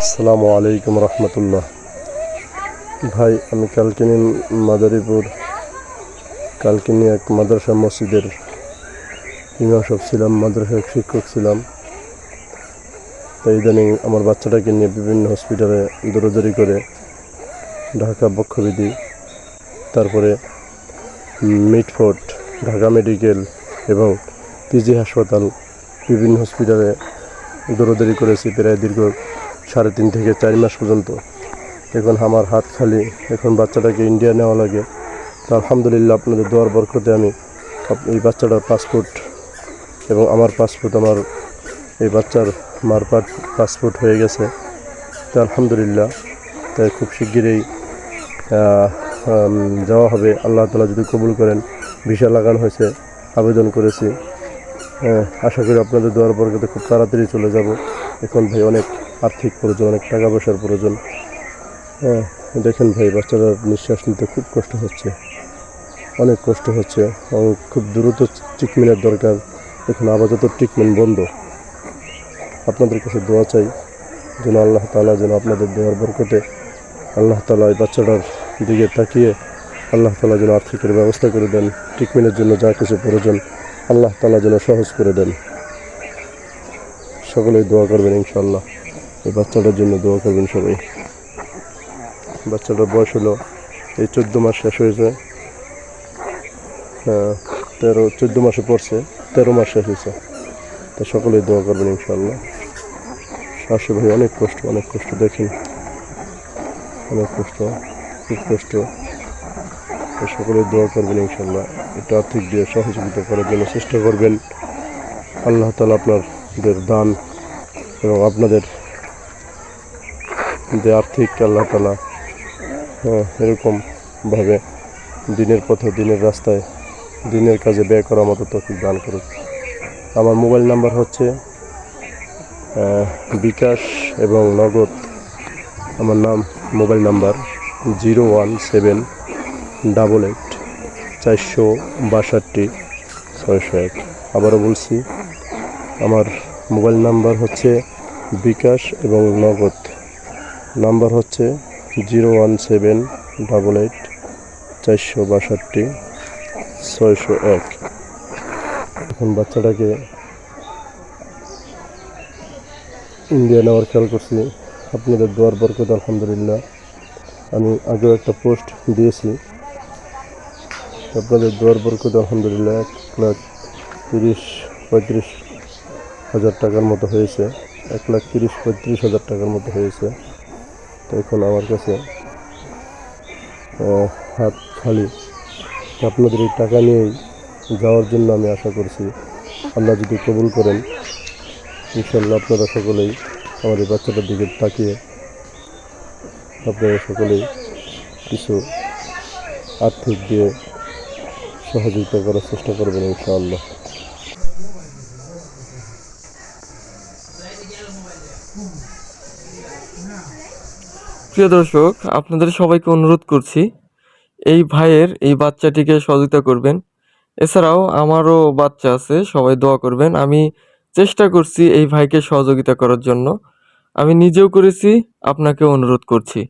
আসসালামু আলাইকুম রহমতুল্লাহ। ভাই, আমি কালকিনি মাদারীপুর, কালকিনি এক মাদ্রাসা মসজিদের ইমাম সাহেব ছিলাম, মাদ্রাসার শিক্ষক ছিলাম। তো ইদানিং আমার বাচ্চাটাকে নিয়ে বিভিন্ন হসপিটালে দৌড়াদৌড়ি করে ঢাকা বক্ষবিধি, তারপরে মিটফোর্ট ঢাকা মেডিকেল এবং পিজি হাসপাতাল বিভিন্ন হসপিটালে দৌড়াদৌড়ি করেছি প্রায় দীর্ঘ সাড়ে তিন থেকে চার মাস পর্যন্ত। এখন আমার হাত খালি, এখন বাচ্চাটাকে ইন্ডিয়া নেওয়া লাগে। তো আলহামদুলিল্লাহ আপনাদের দোয়ার বরকতে আমি এই বাচ্চাটার পাসপোর্ট এবং আমার পাসপোর্ট, আমার এই বাচ্চার মার পাসপোর্ট হয়ে গেছে। তো আলহামদুলিল্লাহ, তাই খুব শিগগিরই যাওয়া হবে। আল্লাহ তালা যদি কবুল করেন, ভিসা লাগানো হয়েছে, আবেদন করেছি। আশা করি আপনাদের দোয়ার বরকতে খুব তাড়াতাড়ি চলে যাব। এখন ভাই অনেক আর্থিক প্রয়োজন, অনেক টাকা পয়সার প্রয়োজন। হ্যাঁ দেখেন ভাই, বাচ্চারা নিঃশ্বাস নিতে খুব কষ্ট হচ্ছে। অনেক কষ্ট হচ্ছে এবং খুব দ্রুত ট্রিটমেন্টের দরকার। এখন আপাতত ট্রিটমেন্ট বন্ধ। আপনাদের কাছে দোয়া চাই যেন আল্লাহ তালা যেন আপনাদের দেওয়ার বরকতে আল্লাহ তালা এই বাচ্চাটার দিকে তাকিয়ে আল্লাহ তালা যেন আর্থিকের ব্যবস্থা করে দেন। ট্রিটমেন্টের জন্য যা কিছু প্রয়োজন আল্লাহ তালা যেন সহজ করে দেন। সকলেই দোয়া করবেন ইনশাল্লাহ এই বাচ্চাটার জন্য দোয়া করবেন সবাই। বাচ্চাটার বয়স হলো এই চোদ্দ মাস শেষ হয়েছে। হ্যাঁ, তেরো চোদ্দ মাসে পড়ছে তেরো মাস শেষ হয়েছে। তা সকলেই দোয়া করবেন ইনশাল্লাহ শাশু ভাই অনেক কষ্ট অনেক কষ্ট দেখেন। অনেক কষ্ট খুব কষ্ট। তো সকলে দোয়া করবেন ইনশাল্লাহ এটা আর্থিক দিয়ে সহযোগিতা করার জন্য চেষ্টা করবেন, আল্লাহ তালা আপনাদের দান এবং আপনাদের যে আর্থিক আল্লাহ তালা এরকমভাবে দিনের পথে দিনের রাস্তায় দিনের কাজে ব্যয় করার মতো তৌফিক দান করুক। আমার মোবাইল নাম্বার হচ্ছে বিকাশ এবং নগদ, আমার নাম, mobile number, zero one seven double eight, চারশো বাষট্টি, ছয়শো এক। আবারও বলছি, আমার মোবাইল নাম্বার হচ্ছে বিকাশ এবং নগদ। নাম্বার হচ্ছে zero one seven double eight, চারশো বাষট্টি, ছয়শো এক। এখন বাচ্চাটাকে ইন্ডিয়া নেওয়ার খেয়াল করছি। আপনাদের দোয়ার বরকত, আলহামদুলিল্লাহ। আমি আগেও একটা পোস্ট দিয়েছি। আপনাদের দোয়ার বরকত, আলহামদুলিল্লাহ, এক লাখ তিরিশ, পঁয়ত্রিশ হাজার টাকার মতো হয়েছে। এক লাখ তিরিশ, পঁয়ত্রিশ হাজার টাকার মতো হয়েছে। তো এখন আমার কাছে হাত খালি। আপনাদের এই টাকা নিয়েই যাওয়ার জন্য আমি আশা করছি আল্লাহ যদি কবুল করেন ইনশাল্লাহ আপনারা সকলেই আমার এই বাচ্চাটার দিকে তাকিয়ে আপনারা সকলেই কিছু আর্থিক দিয়ে সহযোগিতা করার চেষ্টা করবেন ইনশাআল্লাহ। প্রিয় দর্শক, আপনাদের সবাইকে অনুরোধ করছি, এই ভাইয়ের, এই বাচ্চাটিকে সহযোগিতা করবেন। এছাড়াও আমারও বাচ্চা আছে, সবাই দোয়া করবেন। আমি চেষ্টা করছি এই ভাইকে সহযোগিতা করার জন্য। আমি নিজেও করেছি আপনাকে অনুরোধ করছি।